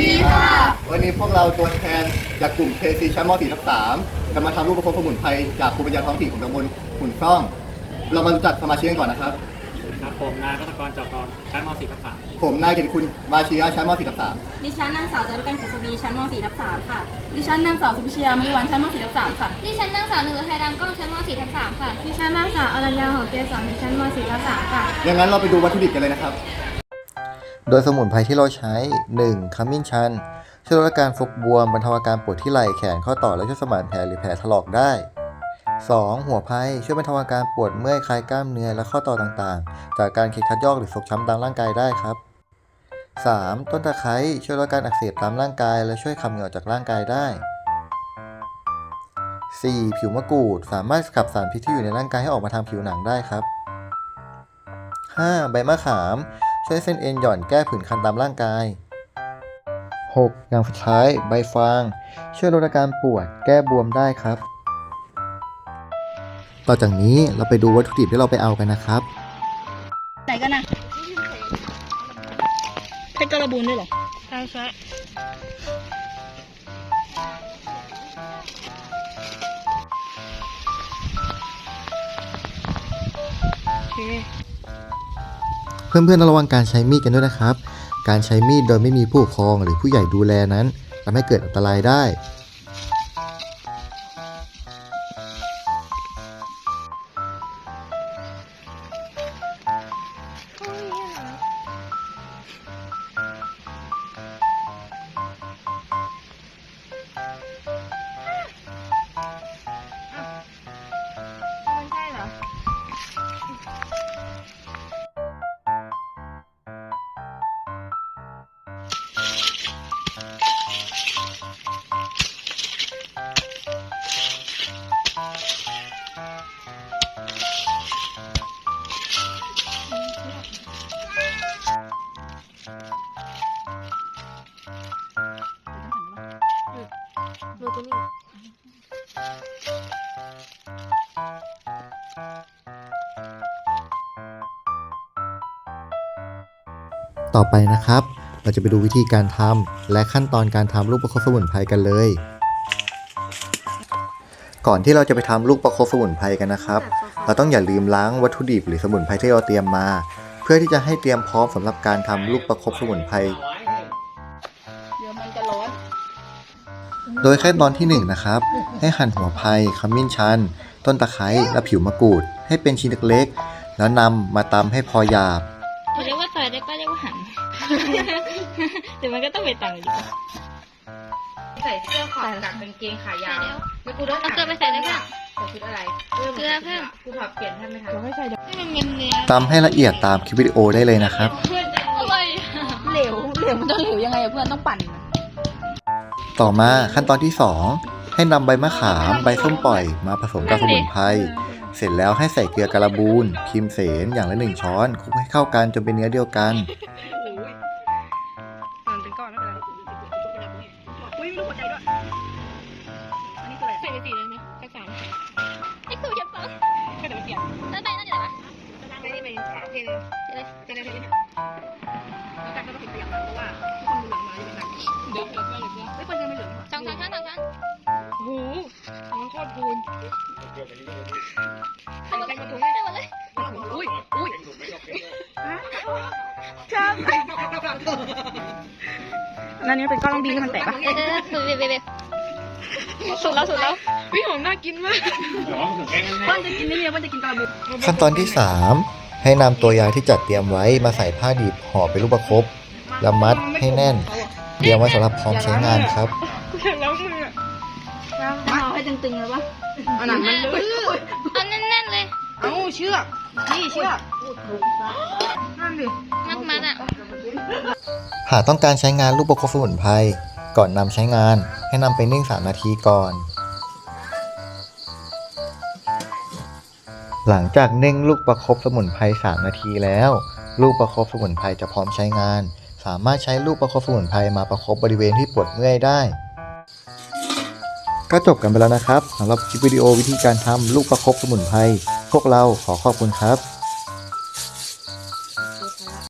ดีค่ะ วันนี้พวกเราตัวแทนจากกลุ่ม KC ชั้นม .4 ทับ3จะมาทำรูปประคบสมุนไพรจากภูมิปัญญาท้องถิ่นของตำบลหุ่นซ่อง เรามารู้จักสมาชิกกันก่อนนะครับ ครับผมนายพัฒกรจอบกรชั้นม .4 ทับสามผมนายเกียรติคุณมาชียะชั้นม .4 ทับดิฉันนางสาวจารุกันกุศวีชั้นม .4 ทับ3ค่ะ ดิฉันนางสาวสุพิชยามณีวันชั้นม .4 ทับ3ค่ะ ดิฉันนางสาวหนึ่งไทยดำกล้องชั้นม .4 ทับ3ค่ะ ดิฉันนางสาวอรัญญาหอมเกสรชั้นม .4 ทับ3ค่ะ 3 อย่างนั้นเราไปดูวัตถุดิบกันเลยนะครับ โดยสมุนไพรที่เราใช้ 1. ขมิ้นชัน ช่วยลดอาการฟกบวมบรรเทาอาการปวดที่ไหล่แขนข้อต่อและช่วยสมานแผลหรือแผลถลอกได้ 2. หัวไพรช่วยบรรเทาอาการปวดเมื่อยคลายกล้ามเนื้อและข้อต่อต่างๆ จากการเคล็ดคัดยอกหรือฟกช้ำตามร่างกายได้ครับ 3. ต้นตะไคร้ช่วยลดการอักเสบตามร่างกาย และช่วยขับเหงื่อจากร่างกายได้ 4. ผิวมะกรูดสามารถขับสารพิษที่อยู่ในร่างกายให้ออกมาทางผิวหนังได้ครับ 5. ใบมะขาม ช่วยเส้นเอ็นหย่อนแก้ผื่นคันตามร่างกาย 6. อย่างสุดท้าย ใบฟาง ช่วยลดอาการปวด แก้บวมได้ครับ ต่อจากนี้เราไปดูวัตถุดิบที่เราไปเอากันนะครับ ไหนกันนะเพชรกระบูนด้วยเหรอ ใช่ใช่เพื่อนๆระวังการใช้มีดกันด้วยนะครับ การใช้มีดโดยไม่มีผู้ปกครองหรือผู้ใหญ่ดูแลนั้นทำให้เกิดอันตรายได้ ดูตัวนี้ต่อไปนะครับ เราจะไปดูวิธีการทำและขั้นตอนการทำลูกประคบสมุนไพรกันเลย ก่อนที่เราจะไปทำลูกประคบสมุนไพรกันนะครับ เราต้องอย่าลืมล้างวัตถุดิบหรือสมุนไพรที่เราเตรียมมา เพื่อที่จะให้เตรียมพร้อมสำหรับการทำลูกประคบสมุนไพรเดี๋ยวมันจะร้อน โดยขั้นตอนที่1นะครับ ให้หั่นหัวไผ่ขมิ้นชัน ต้นตะไคร้และผิวมะกรูด ให้เป็นชิ้นเล็กๆ แล้วนำมาตำให้พอหยาบเขาเรียกว่าซอยได้ก็เรียกว่าหันแต่มันก็ต้องไปต่างอยู่ดีใส่เสื้อขอบกับกางเกงขายาวแล้วกูต้องเอาเกลือไปใส่ได้ป่ะใส่ชุดอะไรเกลือเพิ่มกูถอดเปลี่ยนให้ไม่ทันเดี๋ยวให้ใส่เดี๋ยวให้มันเนียนเนียนตำให้ละเอียดตามคลิปวิดีโอได้เลยนะครับอะไรเหลวเหลวมันจะเหลวยังไงอะเพื่อนต้องปั่น ต่อมาขั้นตอนที่ 2 ให้นำใบมะขามใบส้มปล่อยมาผสมกับสมุนไพรเสร็จแล้วให้ใส่เกลือการบูนพิมเสนอย่างละหนึ่งช้อนคลุกให้เข้ากันจนเป็นเนื้อเดียวกัน มันเป็นก้อนไม่เป็นไรอุ้ยไม่รู้หัวใจด้วย อันนี้คืออะไรใส่ไปสีเลยไหมสักสามไอ้กูจะปังก็เดี๋ยวเปลี่ยนแล้วไปนั่นเดี๋ยววะไม่ได้ไปเทเลยเดี๋ยวเลยจะได้ไม่ได้แล้ว จะไม่เหลืองสองสามชั้นสองชั้นโอ้โหมันโคตรพูนใส่หมดเลยใส่หมดเลยอุ้ยอุ้ยครับนั่นนี่เป็นก้อนลองดีให้มันแตกปะเออเออคือเบเบเบสุดแล้วสุดแล้ววิหอมน่ากินมากร้องถึงแค่นั้นเปิ้ลจะกินนี่เนี่ยเปิ้ลจะกินกระบุขั้นตอนที่3ให้นำตัวยาที่จัดเตรียมไว้มาใส่ผ้าดิบห่อเป็นลูกประคบแล้วมัดให้แน่น เตรียมไว้สำหรับพร้อมใช้งานครับกูอยากล้า งมืออะเอาให้ตึงๆเลยปะอันนั้นมันลื่นเอาแน่นๆเลย เอาเชือกนี่เชือกนั่นดิมัดมัดอะ หากต้องการใช้งานลูกประคบสมุนไพรก่อนนำใช้งานให้นำไปนึ่ง 3 นาทีก่อน หลังจากนึ่งลูกประคบสมุนไพร3นาทีแล้ว ลูกประคบสมุนไพรจะพร้อมใช้งาน สามารถใช้ลูกประคบสมุนไพรมาประคบบริเวณที่ปวดเมื่อยได้ ก็จบกันไปแล้วนะครับสำหรับคลิปวิดีโอวิธีการทำลูกประคบสมุนไพรพวกเราขอขอบคุณครับ